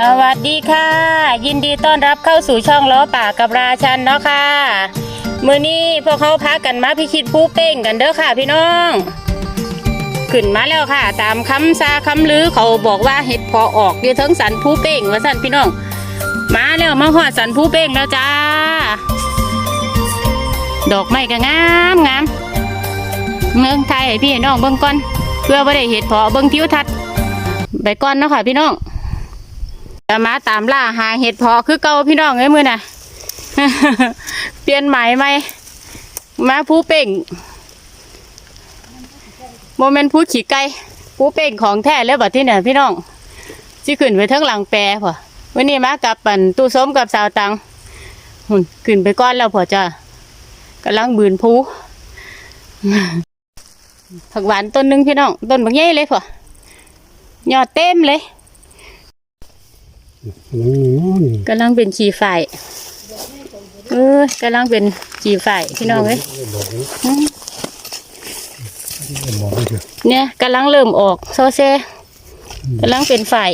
สวัสดีค่ะ ยินดีต้อนรับเข้าสู่ช่องล้อป่ากับราชันเนาะค่ะมือนี้พวกเขาพากันมาพิชิตผู้เป้งกันเด้อค่ะพี่น้อง ขึ้นมาแล้วค่ะ ตามคำซาคำลือเขาบอกว่าเห็ดพอออกอยู่ทั้งสันผู้เป้งว่าสันพี่น้อง มาแล้วมาหอดสันผู้เป้งแล้วจ้า ดอกไม้ก็งามงามเมืองไทยให้พี่น้องเบิ่งก่อนเพื่อว่าได้เห็ดพอเบิ่งทิวทัศน์ไปก่อนเนาะค่ะพี่น้อง จะมาตามล่าหาเห็ดพอคือเก่าพี่น้องไอ้มือน่ะ เปลี่ยนใหมายไหมมาผู้เป่งโมเมนต์ผู้ขี่ไก่ผู้เป่งของแท้เลยบัดที่เนี่ยพี่น้องสิขึ้นไปทั้งหลังแปรพอวันนี้มากับปั่นตู้ส้มกับสาวตังหุ่นขึ้นไปก้อนแล้วพอจ้ากำลังบืนผู้ผักหวานต้นหนึงพี่น้องต้นบางใหญ่เลยพอยอดเต็มเลย กำลังเป็นชีฝ่ายเออกำลังเป็นชีฝ่ายพี่น้องเอ้ยอืมเนี่ยกำลังเริ่มออกโซเซกำลังเป็นฝ่าย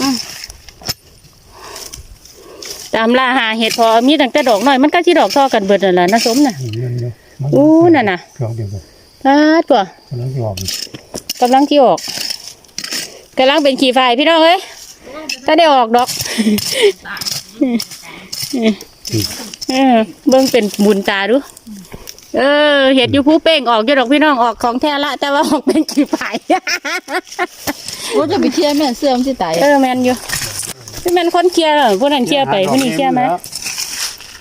อืมตามล่าหาเห็ดพอมีตั้งแต่ดอกน้อยมันก็ที่ดอกท่อกันเบิดนั่นแหละนะสมน่ะอู้นั่นน่ะลองเดี๋ยวก่อนพลาดกว่ากำลังจะออกกำลังที่ออก กำลังเป็นขี่ฝ่ายพี่น้องเอ้ยถ้าได้ออกดอกเออเบิ่งเป็นบุญตาดู เออ เห็ดอยู่ผู้เป้งออกอยู่ดอกพี่น้องออกของแท้ละ แต่ว่าออกเป็นขี่ฝ่ายโอ้จะไปเคลียร์แม่เสื้อมันสิตายเออแมนอยู่พี่แมนคนเคลียร์เหรอพวกนั้นเคลียร์ไปพวกนี้เคลียร์ไหม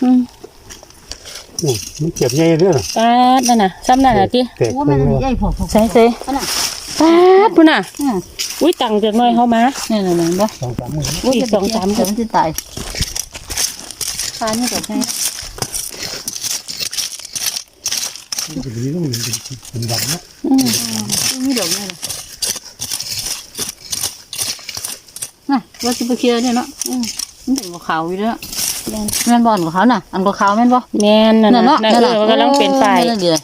อืมนี่มันเจ็บใหญ่เด้อปาดนั่นน่ะซ้ำนั่นน่ะที่แตกโอ้เลแม่ยมันว่าใหญ่พอพอใส่ใส่ขนาด ปาดพุ่นน่ะ อืมอุ้ยตังจากหน้อยเข้ามานี่นี่นี่บ่สองสามมืออุ้ยสองสามเสื้อมันสิตายคานี่ดอกไงมันจะดีต้องมันเป็นดำนะอืมมีดอกไงล่ะน่ะว่าสิไปเคลียร์เนี่ยเนาะอืมมันเป็นขาวๆอยู่เด้อแม่นบ่อนของเขาน่ะ อันขาวๆแม่นบ่แมนนั่นนั่นน่ะเนาะนั่นเออมันกำลังเป็นฝ่ายโอ้นั่นเดี๋ยว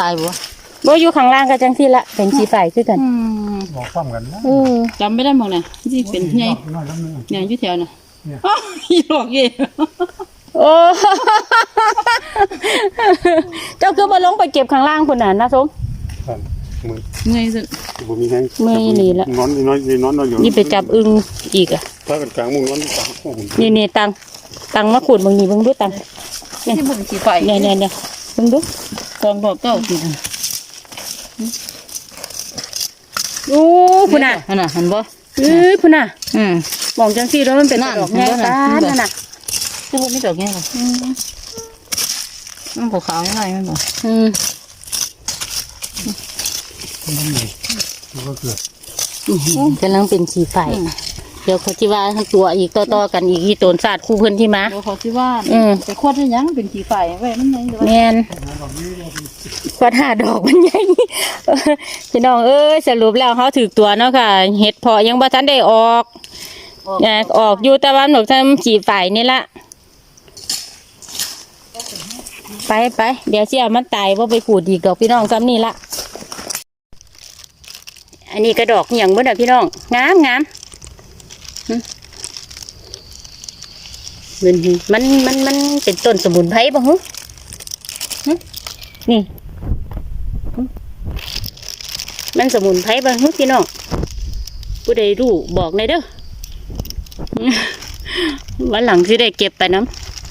ตายบ่โบอยู่ข้างล่างก็จังที่ละเป็นสีฝ่ายคือกันอืมบอกความกันนะเออจำไม่ได้หมองน่ะที่เป็นใหญ่น้อยน้ำนึงใหญ่อยู่แถวน่ะเนี่ย อ้าวอีดอกเย่โอ้ เจ้าคือมาลงไปเก็บข้างล่างคนน่ะนะสม ครับมือเงยสุดผมมีแห้งมือนี่ละ นอนนอนนอนนอนอยู่นี่ไปจับอึงอีกอะ ถ้ากันกลางมุงนอนกลางโอ้โหนี่นี่ตังตังมาขูดบางนี่เบิ่งดูตังที่บุญสีไฟเนี่ยเนี่ยเนี่ยเบิ่งดูกองดอกเก้าสิ โอ้พุ่นน่ะนั่นน่ะเห็นบ่เอ้ยพุ่นน่ะ อืมมองจังซี่แล้วมันเป็นนั่นดอกแง่เห็นบ่ตานั่นนั่นน่ะที่บุญไม่ดอกแง่บ่มันขาวๆยังไงมันบ่อืมมันก็เกิดกำลังเป็นสีฝ่าย เดี๋ยวเขาที่ว่าทั้งตัวอีกต่อๆกันอีกอีโตนศาสตร์คู่เพิ่นที่มา เดี๋ยวเขาที่ว่าอืม ไปควดให้ยังเป็นสีไฟไว้มันยังเดี๋ยวแมนกวาดหาดอกมันใหญ่เออพี่น้องเอ้ยสรุปแล้วเขาถือตัวเนาะค่ะเห็ดเพอยังบ่ทันได้ออกอยากออกอยู่แต่วันหนกทำสีฝ่ายนี่ละไปไปเดี๋ยวเสียมันตายว่าไปขูดอีกดอกพี่น้องซ้ำนี่ละอันนี้กระดอกอหย่างเมื่อพี่น้องงามงาม มันมันมันมันเป็นต้นสมุนไพรป่ะฮะนี่ มันสมุนไพรบางฮึพี่น้องผู้ใดรู้บอกในอยเด้อวันหลังที่ได้เก็บไปน้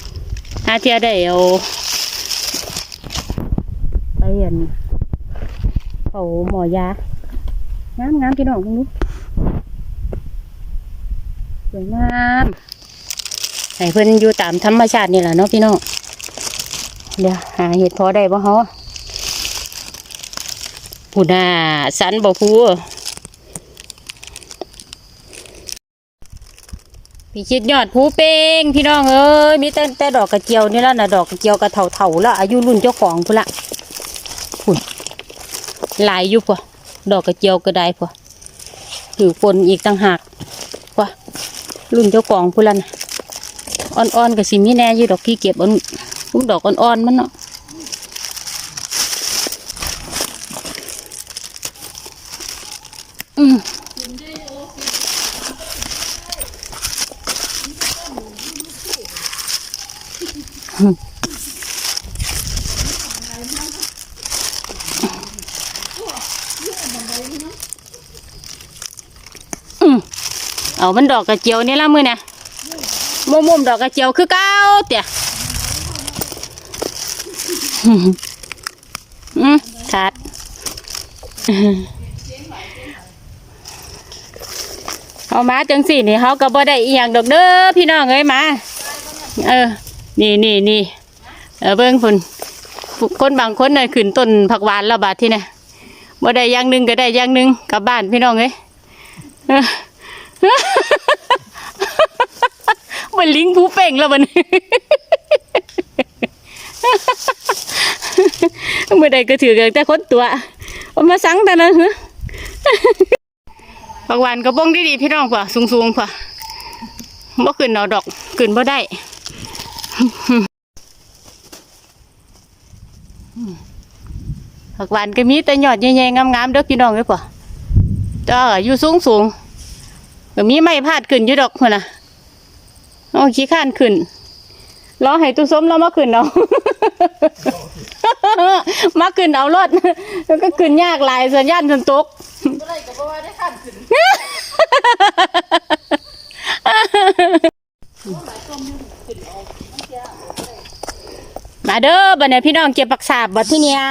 ำถ้าเที่ยได้เอาไปเห็นเขาหมอยางามงามพี่น้องคุณดูสวยงาม ให้เพิ่นอยู่ตามธรรมชาตินี่แหละเนาะพี่น้องเดี๋ยวหาเห็ดพอได้บ่ฮะพูน่าสันบ่พูพี่ชิดยอดผู้เป้งพี่น้องเอ้ยมีแต่แต่ดอกกระเจียวนี่แล้วนะดอกกระเจียวกระเถาเถาแล้วอายุรุ่นเจ้าของพุ่นละพุ่นลายอยู่ป่ะดอกกระเจียวก็ได้ป่ะถือฝนอีกต่างหากป่ะรุ่นเจ้าของพุ่นละนะ อ่อนๆกับสิมีแน่อยู่ดอกที่เก็บอันลูกดอกอ่อนๆมันเนาะอืมเอามันดอกกระเจียวนี่ละมือเนะ มุมมุมดอกกระเจียวคือเก้าเตี่ยอืมขาดเอามาจังสี่นี่เขาก็บ่ได้อีหยังดอกเด้อพี่น้องเอ้ยมา เออ นี่นี่นี่เออเบิ่งพุ่นคนบางคนน่ะขึ้นต้นผักหวานแล้วบาดที่เนี่ยบ่ได้อย่างหนึงก็ได้อย่างหนึงกลับบ้านพี่น้องเอ้ย เออมันลิงผู้เป่งแล้วมันเมื่อใดก็ถือกันแต่คนตัวเอามาสังแต่นั้นเหรอผักหวานกระบงดีๆพี่น้องป่ะสูงๆป่ะบ่ขึ้นเอาดอกขึ้นบ่ได้ผักหวานก็มีแต่ยอดใหญ่ๆงามๆเด้อพี่น้องเด้อป่ะจ้าอยู่สูงๆก็มีไม้พาดขึ้นอยู่ดอกพุ่นน่ะ เอาขี้ข้านขึ้นรอให้ตุ้ส้มแล้วมาขึ้นเอามาขึ้นเอารถแล้วก็ขึ้นยากหลายสัญญาณจนตกอะไรก็บ่ว่าได้ขั้นขึ้นมาเด้อบัดนี้พี่น้องเก็บผักสาบบัดที่เนี่ย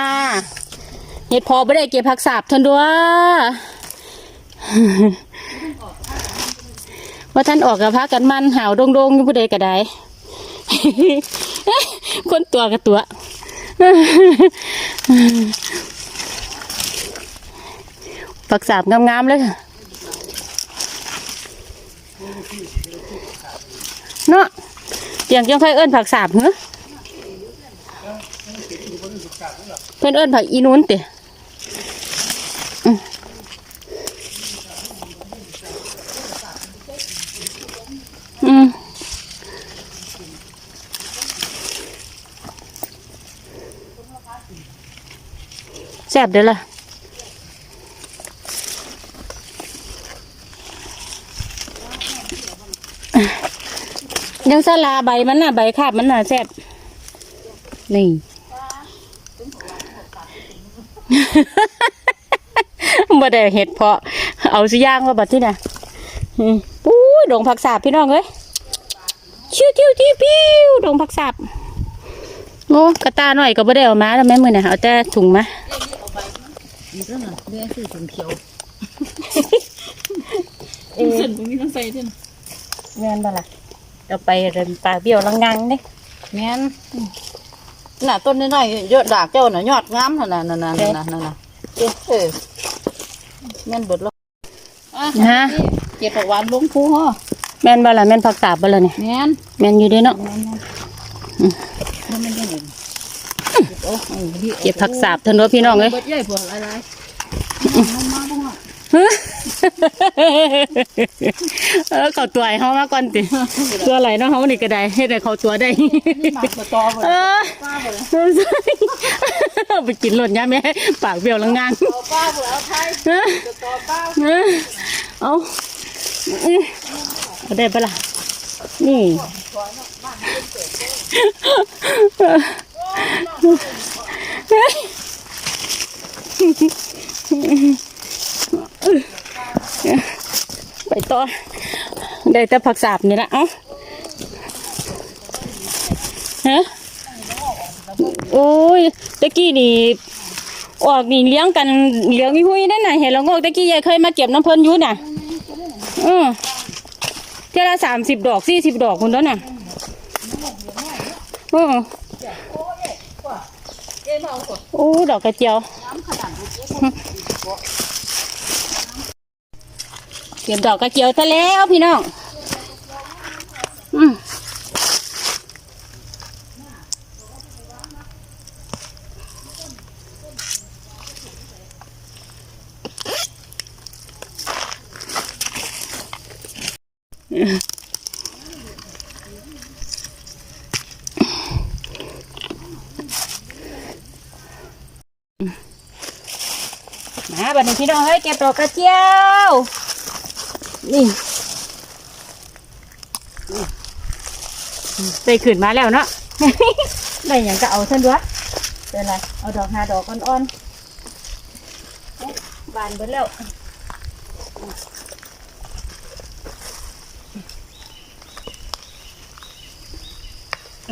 เฮ็ดพอบ่ได้เก็บผักสาบทนด้วย ว่าท่านออกกับพากันมันหาวโดงๆอยู่ผู้ใดก็ได้คนตัวกับตัวผักสาบงามๆเลยค่ะเนาะเตียงจังค่อยเอิ้นผักสาบเหรอเพื่อนเอิ้นผักอีนู้นเติอืมอืมแซ่บเด้อล่ะยังสลาใบมันน่ะใบขาบมันน่ะแซ่บนี่ บ่ได้เห็ดเพาะ เอาสิย่างว่าบัดที่น่ะปุ้ยดงผักสาบพี่น้องเอ้ยชิวทิวทิวพิวดงผักสาบโอ้กระตาหน่อยก็บ่ได้เอามาแล้วแม่มือน่ะเอาแต่ถุงมา นี่ก็น่ะเรียกคือถุงเขียวเส้นบ่มีน้ำใส่ด้วยนะแม่นบ่ล่ะเอาไปเดินปลาเบี้ยวลังงังเด้แม่นน่ะต้นน้อยๆเยอะดากเจ้าน่ะยอดงามนั่นน่ะนั่นน่ะนั่นน่ะนั่นน่ะเออแม่นเบิดแล้วอะฮะเก็บผักหวานลงภูฮะแม่นบ่ล่ะแม่นผักสาบบ่ล่ะนี่แม่นแม่นอยู่เด้เนาะมันไม่ได้เห็นโอ้ย เก็บผักสาบเถอะเนาะพี่น้องเอ้ยเบิดใหญ่ผัวหลายๆมันมาบ้างอะเออเขาตัวให้เฮามาก่อนติตัวไหลเนาะเฮานี่ก็ได้เฮ็ดให้เขาตัวได้หมักตอหมดเออป้าหมดเลยเอาไปกินหล่นยาแม่ปากเบี้ยวลังงานเอาป้าหมดเอาไทยเออตอป้าเออเอาอื้อเอาได้ปะล่ะนี่ ไปต่อ ได้แต่ผักสาบนี่ละเอ้าฮะโอ้ยตะกี้นี่ออกนี่เลี้ยงกันเลี้ยงอีหุ้ยนั่นน่ะเห็นแล้วงอกตะกี้ยายเคยมาเก็บน้ำเพิ่นยู่น่ะอือเท่าละสามสิบดอกสี่สิบดอกคุณแล้วน่ะอือ โอ้ดอกกระเจียวเก็บดอกกระเจียวซะแล้วพี่น้อง มาบัดนี้พี่น้องเฮ้ยเก็บดอกกระเจียว นี่ได้ขึ้นมาแล้วเนาะ ได้อย่างก็เอาเส้นด้วยเป็นไรเอาดอกหาดอกอ่อนๆบานเบิดแล้ว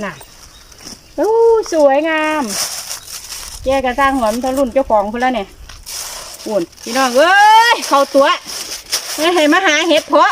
น่ะโอ้สวยงาม แกกระสร้างหอมทะลุนเจ้าของพุ่นแล้วเนี่ยุ่นพี่น้องเอ้ยเข้าตัวไม่ให้มาหาเห็ดเพาะ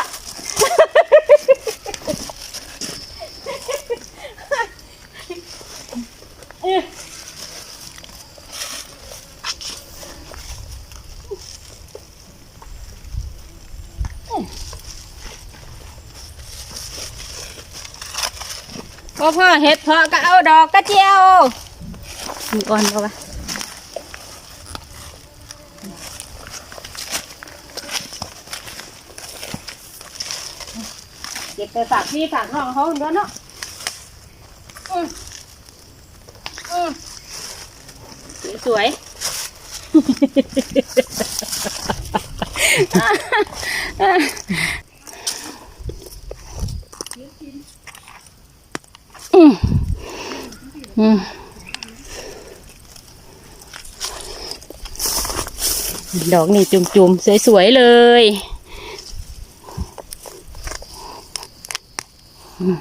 พ่อพ่อเห็ดเพาะก็เอาดอกกระเจียวมีอ่อนป่าวะเก็บ ไปฝากพี่ฝากน้องเขาเดี๋ยเนาะอืมอืมสวยอืมอืมดอกนี่จุ่มๆ สวย ๆ เลย ม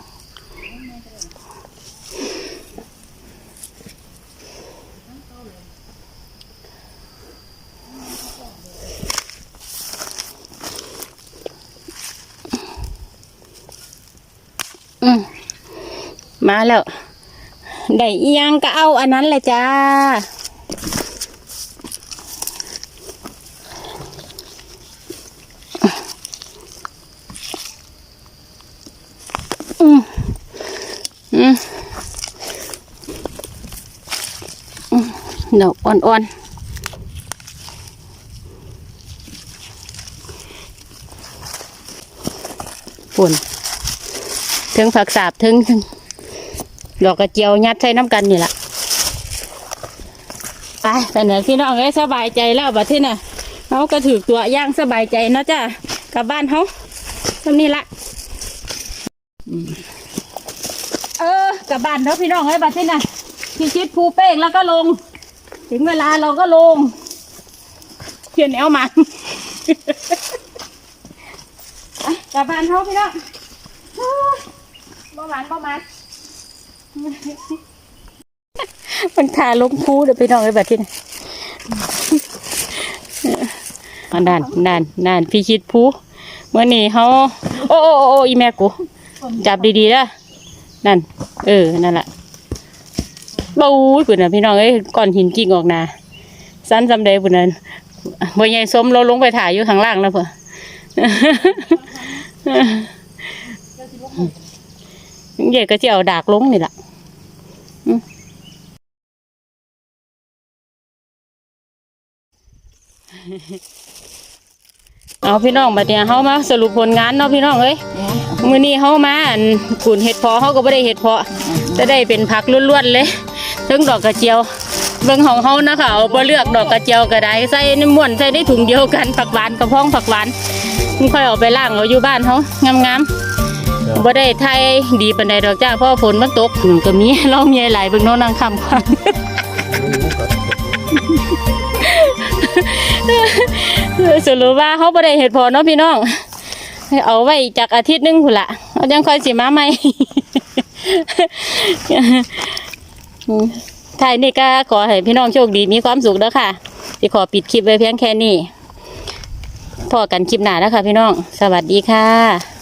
มาแล้ว ได้ยังก็เอาอันนั้นแหละจ้า อืมอืมอืม ดอกอ่อนๆปุ่นถึงผักสาบถึงถึงดอกกระเจียวยัดใส่น้ำกันนี่แหละไปแต่เนี่ยพี่น้องเอ้ยสบายใจแล้วบัดที่น่ะเขาก็ถือตัวย่างสบายใจเนาะจ้ะกลับบ้านเขาทำนี่ละอืม กลับบ้านเนาะพี่น้องเอ้ยบัดที่น่ะพี่ชิดภูเป้งแล้วก็ลง ถึงเวลาเราก็ลงเพียนแนวมาไปกลับบ้านเขาพี่น้องบ่หวานบ่มันมันขาลงคูเดี๋ยวไปนอนไอ้แบบที่นี่นนั่นนั่นนั่นพี่คิดผู้เมื่อนี้เขาโอ้โอ้โอ้โอ้อีแม่กูจับดีๆนะนั่น เออ นั่นแหละบู๊ยปุ่นน่ะพี่น้องเอ้ยก้อนหินกิ่งออกนาสั้นจำได้ปุ่นนั้นบ่ใหญ่สมเราลงไปถ่ายอยู่ข้างล่างแล้วเพื่อเดี๋ยวก็จะเอาดากลงนี่แหละเอาพี่น้องบัดเนี่ยเขามาสรุปผลงานเนาะพี่น้องเอ้ย มื้อนี้เขามาอันขุนเห็ดเพอเขาก็ไม่ได้เห็ดเพาะจะได้เป็นผักล้วนๆเลยถึงดอกกระเจียว เบิ่งของเขานะคะเอาบ่เลือกดอกกระเจียวก็ได้ใส่ในม้วนใส่ในถุงเดียวกันผักหวานกระพ้องผักหวานมันค่อยเอาไปล่างเอาอยู่บ้านเขางามๆบ่ได้ไทยดีปานใดดอกจ้าเพราะฝนมันตกหนึ่งก็มีเรามีหลายเบิ่งโน้นนางคำก่อนสรุปว่าเขาบ่ได้เหตุผลเนาะพี่น้อง เอาไว้จากอาทิตย์หนึงพุ่นละเอาจังค่อยสิมาใหม่ท้ายนี้ก็ขอให้พี่น้องโชคดีมีความสุขเด้อค่ะจะขอปิดคลิปไว้เพียงแค่นี้พอกันคลิปหน้าแล้วค่ะพี่น้อง สวัสดีค่ะ